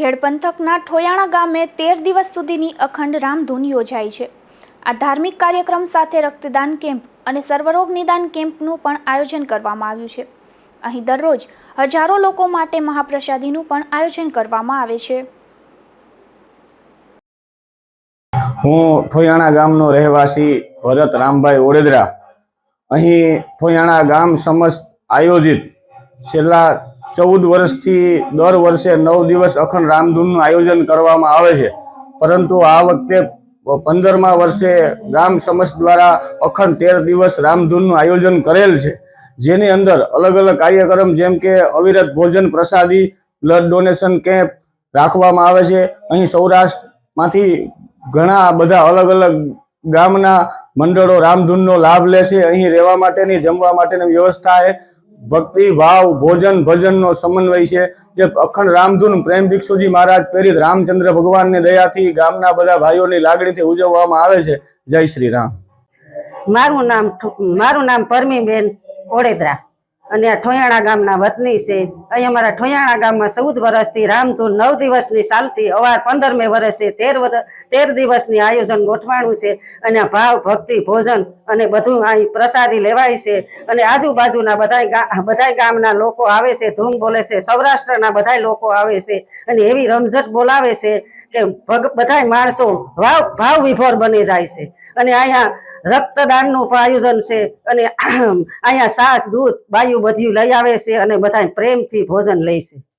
ઘેડ પંથકના ઠોયાણા ગામે તેર દિવસ સુધીની અખંડ રામધૂન યોજાઈ છે. આ ધાર્મિક કાર્યક્રમ સાથે રક્તદાન કેમ્પ અને સર્વરોગ નિદાન કેમ્પનું પણ આયોજન કરવામાં આવ્યું છે. અહીં દરરોજ હજારો લોકો માટે મહાપ્રસાદીનું પણ આયોજન કરવામાં આવે છે. હું ઠોયાણા ગામનો રહેવાસી ભરત રામભાઈ ઓડેદરા. અહીં ઠોયાણા ગામ સમસ્ત આયોજિત છેલ્લા ચૌદ વર્ષથી દર વર્ષે નવ દિવસ અખંડ રામધૂનનું આયોજન કરવામાં આવે છે. પરંતુ આ વખતે પંદરમા વર્ષે ગામ સમસ્ત દ્વારા અખંડ તેર દિવસ રામધૂનનું આયોજન કરેલ છે. જેની અંદર અલગ અલગ કાર્યક્રમ જેમ કે અવિરત ભોજન પ્રસાદી બ્લડ ડોનેશન કેમ્પ રાખવામાં આવે છે. અહીં સૌરાષ્ટ્રમાંથી ઘણા બધા અલગ અલગ ગામના મંડળો રામધૂનનો લાભ લે છે. અહીં રહેવા માટેની, જમવા માટેની વ્યવસ્થા છે ભક્તિ, ભાવ, ભોજન, ભજનનો સમન્વય છે. જે અખંડ રામધૂન પ્રેમ ભિક્ષુજી મહારાજ પ્રેરિત રામચંદ્ર ભગવાનની દયાથી ગામના બધા ભાઈઓની લાગણીથી ઉજવવામાં આવે છે. જય શ્રી રામ. મારું નામ મારું નામ પરમીબેન ઓડેદરા. અને આ ઠોયાણા ગામના વતની છે. અહીં અમારા ઠોયાણા ગામમાં ચૌદ વર્ષથી રામધૂન નવ દિવસની ચાલતી અવાર પંદરમે વર્ષે તેર તેર દિવસની આયોજન ગોઠવાણું છે. અને ભાવ, ભક્તિ, ભોજન અને બધું અહીં પ્રસાદી લેવાય છે. અને આજુબાજુના બધા બધા ગામના લોકો આવે છે, ધૂમ બોલે છે, સૌરાષ્ટ્રના બધા લોકો આવે છે. અને એવી રમઝટ બોલાવે છે કે બધાય માણસો ભાવ ભાવ વિભોર બની જાય છે. અને અહીંયા રક્તદાનનું પણ આયોજન છે અને અહીંયા સાસ, દૂધ, બાયું બધું લઈ આવે છે અને બધા પ્રેમથી ભોજન લે છે.